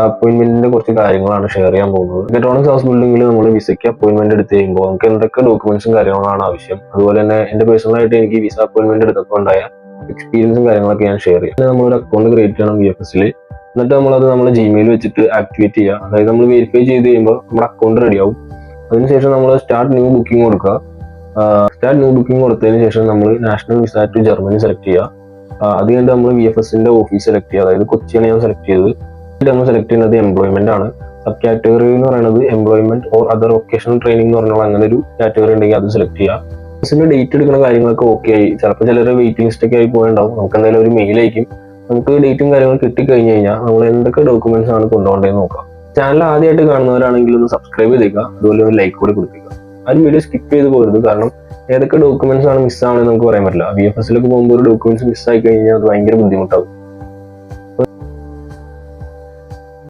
അപ്പോയിന്റ്മെന്റിന്റെ കുറച്ച് കാര്യങ്ങളാണ് ഷെയർ ചെയ്യാൻ പോകുന്നത്. ഇലക്ട്രോണിക്സ് ഹൗസ് ബിൽഡിംഗിൽ നമ്മൾ വിസയ്ക്ക് അപ്പോയിന്റ്മെന്റ് എടുത്ത് കഴിയുമ്പോൾ നമുക്ക് എന്തൊക്കെ ഡോക്യുമെന്റ്സും കാര്യങ്ങളാണ് ആവശ്യം. അതുപോലെ തന്നെ എന്റെ പേഴ്സണൽ ആയിട്ട് എനിക്ക് വിസ അപ്പോയിന്റ്മെന്റ് എടുത്തപ്പോൾ ഉണ്ടായ എക്സ്പീരിയൻസും കാര്യങ്ങളൊക്കെ ഞാൻ ഷെയർ ചെയ്യാം. നമ്മൾ ഒരു അക്കൗണ്ട് ക്രിയേറ്റ് ചെയ്യണം വി എഫ് എസിൽ എന്നിട്ട് നമ്മളത് നമ്മൾ ജിമെയിൽ വെച്ചിട്ട് ആക്ടിവേറ്റ് ചെയ്യുക. അതായത് നമ്മൾ വെരിഫൈ ചെയ്ത് കഴിയുമ്പോൾ നമ്മുടെ അക്കൗണ്ട് റെഡിയാവും അതിനുശേഷം നമ്മൾ സ്റ്റാർട്ട് ന്യൂ ബുക്കിംഗ് കൊടുക്കുക. സ്റ്റാർട്ട് ന്യൂ ബുക്കിംഗ് കൊടുത്തതിന് ശേഷം നമ്മൾ national visa to Germany select ചെയ്യുക. അത് കഴിഞ്ഞിട്ട് നമ്മൾ വി എഫ് എസിന്റെ ഓഫീസ് സെലക്ട് ചെയ്യുക. അതായത് കൊച്ചിയാണ് ഞാൻ സെലക്ട് ചെയ്തത്. എന്നിട്ട് നമ്മൾ സെലക്ട് ചെയ്യുന്നത് എംപ്ലോയ്മെന്റ് ആണ്. സബ് കാറ്റഗറി എന്ന് പറയുന്നത് employment or other vocational training എന്ന് പറഞ്ഞാൽ അങ്ങനെ ഒരു കാറ്റഗറി ഉണ്ടെങ്കിൽ അത് സെലക്ട് ചെയ്യുക. ബസ്സിന്റെ ഡേറ്റ് എടുക്കുന്ന കാര്യങ്ങളൊക്കെ ഓക്കെ ആയി. ചിലപ്പോൾ ചിലർ വെയിറ്റിംഗ് ലിസ്റ്റൊക്കെ ആയി പോയിണ്ടാവും. നമുക്ക് എന്തായാലും ഒരു മെയിൽ അയക്കും. നമുക്ക് ഡേറ്റും കാര്യങ്ങളും കിട്ടിക്കഴിഞ്ഞ് കഴിഞ്ഞാൽ നമ്മൾ എന്തൊക്കെ ഡോക്യുമെന്റ്സ് ആണ് കൊണ്ടുപോകേണ്ടത് നോക്കാം. ചാനൽ ആദ്യമായിട്ട് കാണുന്നവരാണെങ്കിൽ ഒന്ന് സബ്സ്ക്രൈബ് ചെയ്തേക്കുക അതുപോലെ ഒരു ലൈക്ക് കൂടി കൊടുക്കുക ആരും വീഡിയോ സ്കിപ്പ് ചെയ്ത് പോരുത്. കാരണം ഏതൊക്കെ ഡോക്യുമെന്റ്സ് ആണ് മിസ്സാവണമെന്ന് നമുക്ക് പറയാൻ പറ്റില്ല. വി എഫ് എസിലൊക്കെ പോകുമ്പോൾ ഒരു ഡോക്യുമെന്റ്സ് മിസ്സായി കഴിഞ്ഞാൽ അത് ഭയങ്കര ബുദ്ധിമുട്ടാവും.